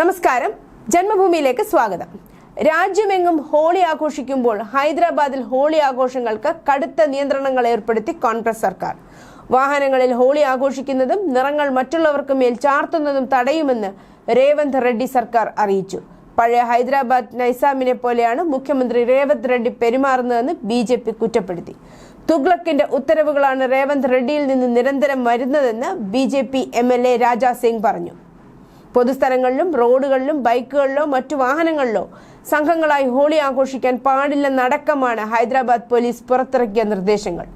നമസ്കാരം. ജന്മഭൂമിയിലേക്ക് സ്വാഗതം. രാജ്യമെങ്ങും ഹോളി ആഘോഷിക്കുമ്പോൾ ഹൈദരാബാദിൽ ഹോളി ആഘോഷങ്ങൾക്ക് കടുത്ത നിയന്ത്രണങ്ങൾ ഏർപ്പെടുത്തി കോൺഗ്രസ് സർക്കാർ. വാഹനങ്ങളിൽ ഹോളി ആഘോഷിക്കുന്നതും നിറങ്ങൾ മറ്റുള്ളവർക്ക് മേൽ ചാർത്തുന്നതും തടയുമെന്ന് രേവന്ത് റെഡ്ഡി സർക്കാർ അറിയിച്ചു. പഴയ ഹൈദരാബാദ് നൈസാമിനെ പോലെയാണ് മുഖ്യമന്ത്രി രേവന്ത് റെഡ്ഡി പെരുമാറുന്നതെന്ന് ബി ജെ പി കുറ്റപ്പെടുത്തി. തുഗ്ലക്കിന്റെ ഉത്തരവുകളാണ് രേവന്ത് റെഡ്ഡിയിൽ നിന്ന് നിരന്തരം വരുന്നതെന്ന് B J P M L A Raja Singh പറഞ്ഞു. പൊതുസ്ഥലങ്ങളിലും റോഡുകളിലും ബൈക്കുകളിലോ മറ്റു വാഹനങ്ങളിലോ സംഘങ്ങളായി ഹോളി ആഘോഷിക്കാൻ പാടില്ലെന്നടക്കമാണ് ഹൈദരാബാദ് പോലീസ് പുറത്തിറക്കിയ നിർദ്ദേശങ്ങൾ.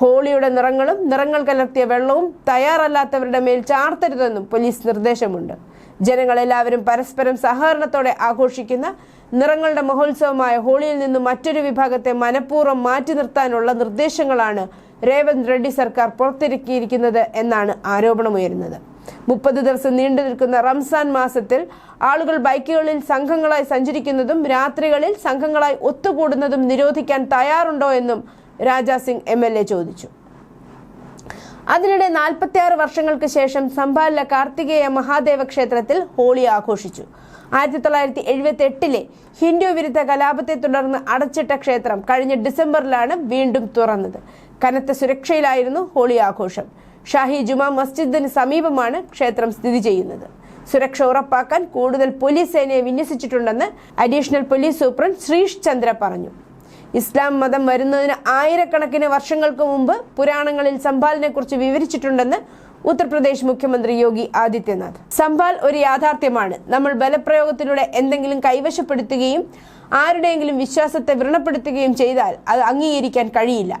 ഹോളിയുടെ നിറങ്ങളും നിറങ്ങൾ കലർത്തിയ വെള്ളവും തയ്യാറല്ലാത്തവരുടെ മേൽ ചാർത്തരുതെന്നും പോലീസ് നിർദ്ദേശമുണ്ട്. ജനങ്ങളെല്ലാവരും പരസ്പരം സഹകരണത്തോടെ ആഘോഷിക്കുന്ന നിറങ്ങളുടെ മഹോത്സവമായ ഹോളിയിൽ നിന്ന് മറ്റൊരു വിഭാഗത്തെ മനഃപൂർവം മാറ്റി നിർത്താനുള്ള നിർദ്ദേശങ്ങളാണ് രേവന്ത് റെഡ്ഡി സർക്കാർ പുറത്തിറക്കിയിരിക്കുന്നത് എന്നാണ് ആരോപണമുയരുന്നത്. മുപ്പത് ദിവസം നീണ്ടു നിൽക്കുന്ന റംസാൻ മാസത്തിൽ ആളുകൾ ബൈക്കുകളിൽ സംഘങ്ങളായി സഞ്ചരിക്കുന്നതും രാത്രികളിൽ സംഘങ്ങളായി ഒത്തുകൂടുന്നതും നിരോധിക്കാൻ തയ്യാറുണ്ടോ എന്നും Raja Singh M L A ചോദിച്ചു. അതിനിടെ നാൽപ്പത്തി ആറ് വർഷങ്ങൾക്ക് ശേഷം സംഭാലിലെ കാർത്തികേയ മഹാദേവ ക്ഷേത്രത്തിൽ ഹോളി ആഘോഷിച്ചു. ആയിരത്തി തൊള്ളായിരത്തി എഴുപത്തി എട്ടിലെ ഹിന്ദു വിരുദ്ധ കലാപത്തെ തുടർന്ന് അടച്ചിട്ട ക്ഷേത്രം കഴിഞ്ഞ ഡിസംബറിലാണ് വീണ്ടും തുറന്നത്. കനത്ത സുരക്ഷയിലായിരുന്നു ഹോളി ആഘോഷം. ഷാഹി ജുമാ മസ്ജിദിന് സമീപമാണ് ക്ഷേത്രം സ്ഥിതി ചെയ്യുന്നത്. സുരക്ഷ ഉറപ്പാക്കാൻ കൂടുതൽ പോലീസ് സേനയെ വിന്യസിച്ചിട്ടുണ്ടെന്ന് additional police superintendent Shreesh Chandra പറഞ്ഞു. ഇസ്ലാം മതം വരുന്നതിന് ആയിരക്കണക്കിന് വർഷങ്ങൾക്ക് മുമ്പ് പുരാണങ്ങളിൽ സംഭാലിനെ കുറിച്ച് വിവരിച്ചിട്ടുണ്ടെന്ന് ഉത്തർപ്രദേശ് മുഖ്യമന്ത്രി യോഗി ആദിത്യനാഥ്. സംഭാൽ ഒരു യാഥാർത്ഥ്യമാണ്. നമ്മൾ ബലപ്രയോഗത്തിലൂടെ എന്തെങ്കിലും കൈവശപ്പെടുത്തുകയും ആരുടെയെങ്കിലും വിശ്വാസത്തെ വ്രണപ്പെടുത്തുകയും ചെയ്താൽ അത് അംഗീകരിക്കാൻ കഴിയില്ല.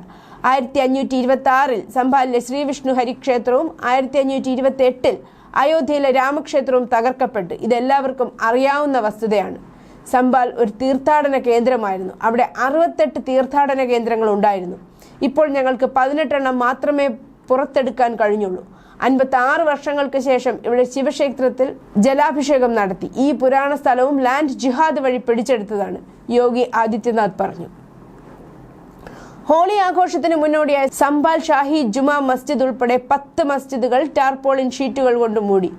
ആയിരത്തി അഞ്ഞൂറ്റി ഇരുപത്തി ആറിൽ സംഭാലിലെ ശ്രീവിഷ്ണു ഹരിക്ഷേത്രവും ആയിരത്തി അഞ്ഞൂറ്റി ഇരുപത്തി എട്ടിൽ അയോധ്യയിലെ രാമക്ഷേത്രവും തകർക്കപ്പെട്ടു. ഇതെല്ലാവർക്കും അറിയാവുന്ന വസ്തുതയാണ്. സംബാൽ ഒരു തീർത്ഥാടന കേന്ദ്രമായിരുന്നു. അവിടെ അറുപത്തെട്ട് തീർത്ഥാടന കേന്ദ്രങ്ങൾ ഉണ്ടായിരുന്നു. ഇപ്പോൾ ഞങ്ങൾക്ക് പതിനെട്ടെണ്ണം മാത്രമേ പുറത്തെടുക്കാൻ കഴിഞ്ഞുള്ളൂ. അൻപത്തി ആറ് വർഷങ്ങൾക്ക് ശേഷം ഇവിടെ ശിവക്ഷേത്രത്തിൽ ജലാഭിഷേകം നടത്തി. ഈ പുരാണ സ്ഥലവും ലാൻഡ് ജിഹാദ് വഴി പിടിച്ചെടുത്തതാണ്. യോഗി ആദിത്യനാഥ് പറഞ്ഞു. ഹോളി ആഘോഷത്തിന് മുന്നോടിയായി സംബാൽ ഷാഹി ജുമാ മസ്ജിദ് ഉൾപ്പെടെ പത്ത് മസ്ജിദുകൾ ടാർപോളിൻ ഷീറ്റുകൾ കൊണ്ട് മൂടി.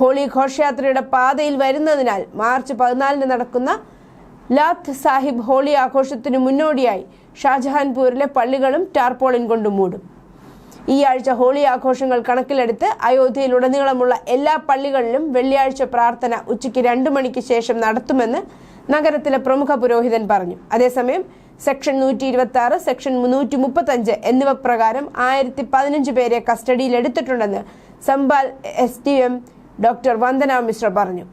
ഹോളി ഘോഷയാത്രയുടെ പാതയിൽ വരുന്നതിനാൽ മാർച്ച് പതിനാലിന് നടക്കുന്ന ലാത്ത് സാഹിബ് ഹോളി ആഘോഷത്തിന് മുന്നോടിയായി ഷാജഹാൻപൂരിലെ പള്ളികളും ടാർപോളിൻ കൊണ്ട് മൂടും. ഈ ആഴ്ച ഹോളി ആഘോഷങ്ങൾ കണക്കിലെടുത്ത് അയോധ്യയിലുടനീളമുള്ള എല്ലാ പള്ളികളിലും വെള്ളിയാഴ്ച പ്രാർത്ഥന ഉച്ചയ്ക്ക് രണ്ടു മണിക്ക് ശേഷം നടത്തുമെന്ന് നഗരത്തിലെ പ്രമുഖ പുരോഹിതൻ പറഞ്ഞു. അതേസമയം സെക്ഷൻ നൂറ്റി ഇരുപത്തി ആറ് സെക്ഷൻ മുന്നൂറ്റി മുപ്പത്തി അഞ്ച് എന്നിവ പ്രകാരം ആയിരത്തി പതിനഞ്ച് പേരെ കസ്റ്റഡിയിൽ എടുത്തിട്ടുണ്ടെന്ന് Sambhal S D M doctor Vandana Mishra പറഞ്ഞു.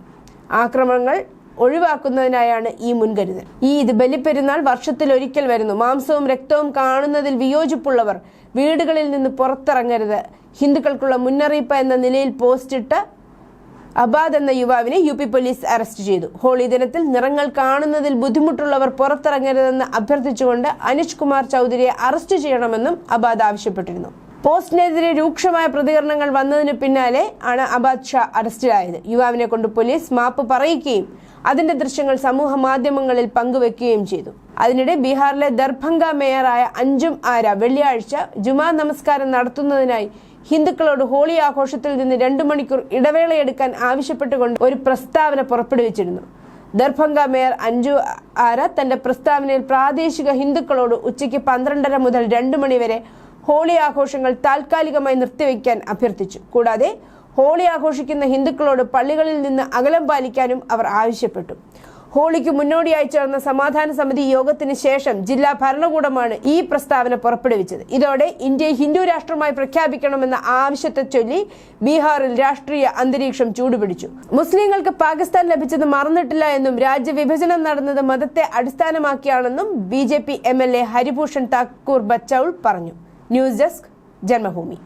ആക്രമണങ്ങൾ ഒഴിവാക്കുന്നതിനായാണ് ഈ മുൻകരുതൽ. ഈ ഇത് ബലിപ്പെരുന്നാൾ വർഷത്തിൽ ഒരിക്കൽ വരുന്നു. മാംസവും രക്തവും കാണുന്നതിൽ വിയോജിപ്പുള്ളവർ വീടുകളിൽ നിന്ന് പുറത്തിറങ്ങരുത്. ഹിന്ദുക്കൾക്കുള്ള മുന്നറിയിപ്പ് എന്ന നിലയിൽ പോസ്റ്റിട്ട അബാദ് എന്ന യുവാവിനെ യു പി പോലീസ് അറസ്റ്റ് ചെയ്തു. ഹോളി ദിനത്തിൽ നിറങ്ങൾ കാണുന്നതിൽ ബുദ്ധിമുട്ടുള്ളവർ പുറത്തിറങ്ങരുതെന്ന് അഭ്യർത്ഥിച്ചുകൊണ്ട് അനിഷ് കുമാർ ചൗധരിയെ അറസ്റ്റ് ചെയ്യണമെന്നും അബാദ് ആവശ്യപ്പെട്ടിരുന്നു. പോസ്റ്റിനെതിരെ രൂക്ഷമായ പ്രതികരണങ്ങൾ വന്നതിന് പിന്നാലെ ആണ് അബാദ് ഷാ അറസ്റ്റിലായത്. യുവാവിനെ കൊണ്ട് പോലീസ് മാപ്പ് പറയിക്കുകയും അതിന്റെ ദൃശ്യങ്ങൾ സമൂഹ മാധ്യമങ്ങളിൽ പങ്കുവെക്കുകയും ചെയ്തു. അതിനിടെ ബീഹാറിലെ ദർഭംഗ മേയറായ അഞ്ജും ആര വെള്ളിയാഴ്ച ജുമാ നമസ്കാരം നടത്തുന്നതിനായി ഹിന്ദുക്കളോട് ഹോളി ആഘോഷത്തിൽ നിന്ന് രണ്ടു മണിക്കൂർ ഇടവേളയെടുക്കാൻ ആവശ്യപ്പെട്ടുകൊണ്ട് ഒരു പ്രസ്താവന പുറപ്പെടുവിച്ചിരുന്നു. ദർഭംഗ മേയർ അഞ്ജു ആര തന്റെ പ്രസ്താവനയിൽ പ്രാദേശിക ഹിന്ദുക്കളോട് ഉച്ചയ്ക്ക് പന്ത്രണ്ടര മുതൽ രണ്ടു മണിവരെ ഹോളി ആഘോഷങ്ങൾ താൽക്കാലികമായി നിർത്തിവെക്കാൻ അഭ്യർത്ഥിച്ചു. കൂടാതെ ഹോളി ആഘോഷിക്കുന്ന ഹിന്ദുക്കളോട് പള്ളികളിൽ നിന്ന് അകലം പാലിക്കാനും അവർ ആവശ്യപ്പെട്ടു. ഹോളിക്ക് മുന്നോടിയായി ചേർന്ന സമാധാന സമിതി യോഗത്തിന് ശേഷം ജില്ലാ ഭരണകൂടമാണ് ഈ പ്രസ്താവന പുറപ്പെടുവിച്ചത്. ഇതോടെ ഇന്ത്യയെ ഹിന്ദു രാഷ്ട്രമായി പ്രഖ്യാപിക്കണമെന്ന ആവശ്യത്തെ ചൊല്ലി ബീഹാറിൽ രാഷ്ട്രീയ അന്തരീക്ഷം ചൂടുപിടിച്ചു. മുസ്ലിങ്ങൾക്ക് പാകിസ്ഥാൻ ലഭിച്ചത് മറന്നിട്ടില്ല എന്നും രാജ്യവിഭജനം നടന്നത് മതത്തെ അടിസ്ഥാനമാക്കിയാണെന്നും B J P M L A Haribhushan Thakur Bachaul പറഞ്ഞു. News desk Janmabhumi.